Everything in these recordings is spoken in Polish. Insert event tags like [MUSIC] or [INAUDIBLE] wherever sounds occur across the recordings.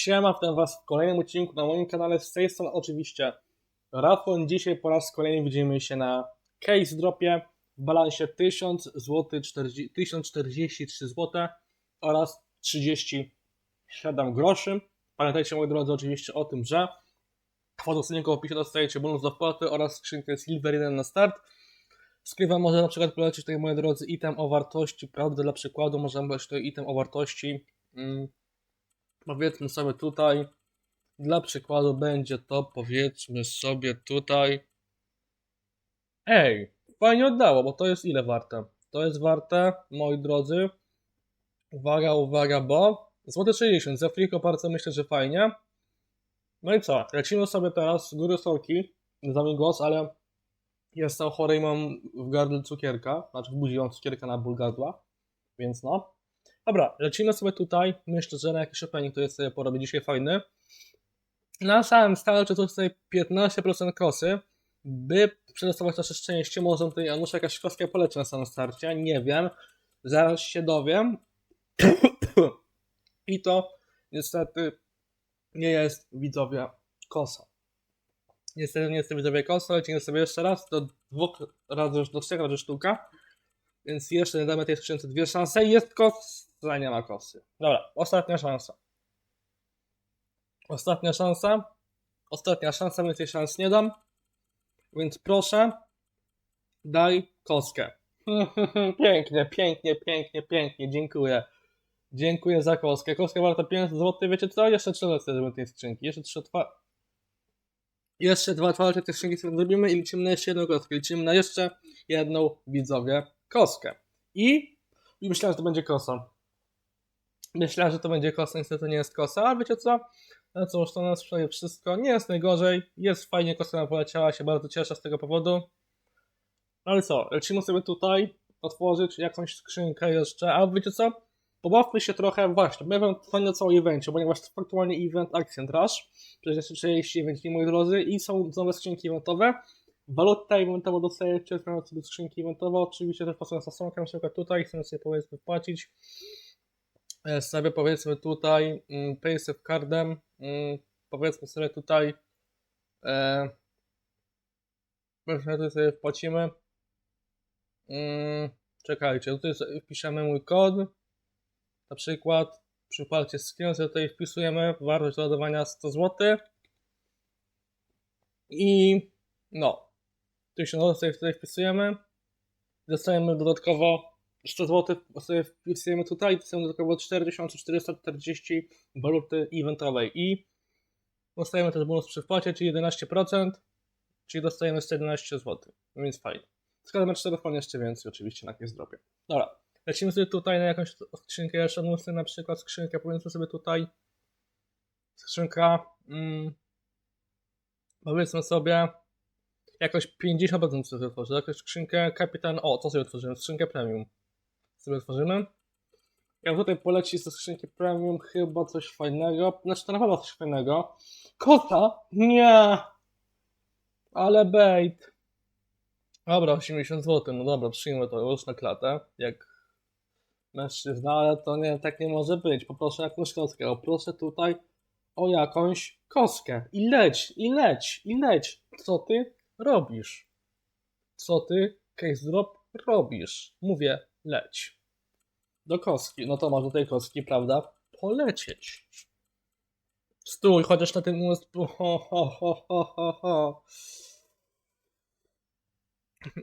Siema, witam Was w kolejnym odcinku na moim kanale. Z tej strony oczywiście Rafon. Dzisiaj po raz kolejny widzimy się na case dropie w balansie 1000 zł, 1043 zł oraz 37 groszy. Pamiętajcie moi drodzy oczywiście o tym, że kwotą w opisie dostajecie bonus do wpłaty oraz skrzynkę Silver 1 na start. Skrywa może na przykład polecić tutaj moi drodzy item o wartości, prawda, dla przykładu może być to item o wartości mm, powiedzmy sobie tutaj, dla przykładu będzie to, powiedzmy sobie tutaj, ej, fajnie oddało, bo to jest ile warte? To jest warte, moi drodzy, uwaga, uwaga, bo złoty 60, za free koparce myślę, że fajnie. No i co, lecimy sobie teraz z góry solki, za mój głos, ale jestem chory i mam w gardle cukierka, znaczy w buzi mam cukierka na ból gardła, więc no. Dobra, lecimy sobie tutaj. Myślę, że na jakiś opening to jest sobie porobię dzisiaj fajny. Na samym starcie to tutaj 15% kosy. By przedostawać nasze szczęście, może tutaj Janusz jakaś kostka poleci na samym starcie. Nie wiem. Zaraz się dowiem. I to niestety nie jest widzowie kosa. Niestety nie jest widzowie kosa. Lecimy sobie jeszcze raz do dwóch razy, do trzech razy sztuka. Więc jeszcze damy tej skrzynce dwie szanse. Jest kos Nie ma kosy. Dobra, ostatnia szansa. Ostatnia szansa. Ostatnia szansa, więcej szans nie dam. Więc proszę, daj koskę. [LAUGHS] pięknie, pięknie, pięknie, pięknie. Dziękuję. Dziękuję za koskę. Kostka warta 500 zł. Wiecie co? Jeszcze trzy lecę zrobimy tej skrzynki. Jeszcze trzy dwa. Jeszcze dwa otwarte te skrzynki sobie zrobimy i liczymy na jeszcze jedną kostkę. Liczymy na jeszcze jedną widzowie kostkę. I, i myślałem, że to będzie kosa. Myślałem, że to będzie kosa, niestety nie jest kosa, ale wiecie co? No cóż, to nas przynajmniej wszystko. Nie jest najgorzej, jest fajnie, kosa nam poleciała, się bardzo cieszę z tego powodu. No ale co, lecimy sobie tutaj, otworzyć jakąś skrzynkę jeszcze, a wiecie co? Pobawmy się trochę, właśnie, my wam na całym evencie, ponieważ to aktualnie event Accent Rush, przecież jest 30 event, moi drodzy, i są nowe skrzynki eventowe. Waluta eventowa dostajecie, zmieniając sobie skrzynki eventowe, oczywiście też pasując na stronkę, na przykład tutaj, chcemy sobie powiedzmy wpłacić E, sobie powiedzmy tutaj mm, paysafe cardem, mm, powiedzmy sobie tutaj e, tutaj sobie wpłacimy. Mm, czekajcie, tutaj wpiszemy mój kod. Na przykład przy screen sobie tutaj wpisujemy wartość ładowania 100 zł i no. 1000 zł tutaj wpisujemy. Dostajemy dodatkowo 100 zł sobie wpisujemy tutaj, są około 4440 waluty eventowej i dostajemy też bonus przy wpłacie, czyli 11%, czyli dostajemy 111 zł, no więc fajnie. Składamy na telefonie jeszcze więcej oczywiście na jakieś zdrowie. Dobra, lecimy sobie tutaj na jakąś skrzynkę jeszcze bonusy, na przykład skrzynkę, powiedzmy sobie tutaj skrzynka, mm, powiedzmy sobie jakoś 50% sobie otworzę, jakąś skrzynkę kapitan, o, co sobie otworzyłem, skrzynkę premium sobie otworzymy. Jak tutaj poleci ze skrzynki premium chyba coś fajnego. Znaczy to na pewno coś fajnego. Kota? Nie! Ale bait. Dobra, 80 zł. No dobra, przyjmę to już na klatę. Jak mężczyzna, ale to nie, tak nie może być. Poproszę jakąś kostkę. Proszę tutaj o jakąś kostkę. I leć, i leć, i leć. Co ty robisz? Co ty, case drop, robisz? Mówię, leć. Do kostki. No to może do tej kostki, prawda? Polecieć. Stój, chociaż na tym umysł. [LAUGHS] Ho, ho, ho, ho, ho.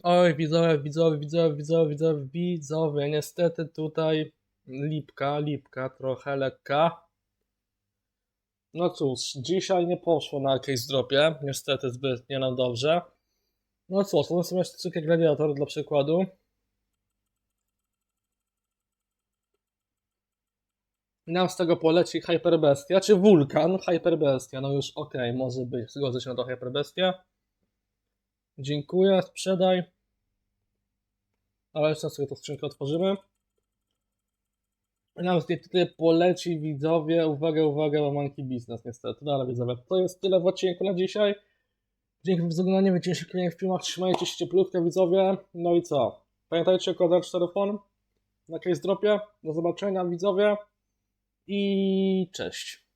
Oj, widzowie, widzowie, widzowie, widzowie, widzowie, widzowie. Niestety tutaj lipka, lipka, trochę lekka. No cóż, dzisiaj nie poszło na jakieś dropie. Niestety zbytnie nam dobrze. No cóż, to są jeszcze gladiator dla przykładu. Nam z tego poleci Hyperbestia, czy Wulkan, Hyperbestia, no już okej, okay, może być, zgodzę się na to Hyperbestia. Dziękuję, sprzedaj. Ale jeszcze sobie to skrzynkę otworzymy. Nam tutaj poleci widzowie, uwaga, uwaga, Monkey Business niestety. No ale widzowie, to jest tyle w odcinku na dzisiaj. Dzięki za oglądanie, widzimy się w filmach, trzymajcie się cieplutko widzowie. No i co? Pamiętajcie o kodach telefon na case dropie. Do zobaczenia widzowie i cześć.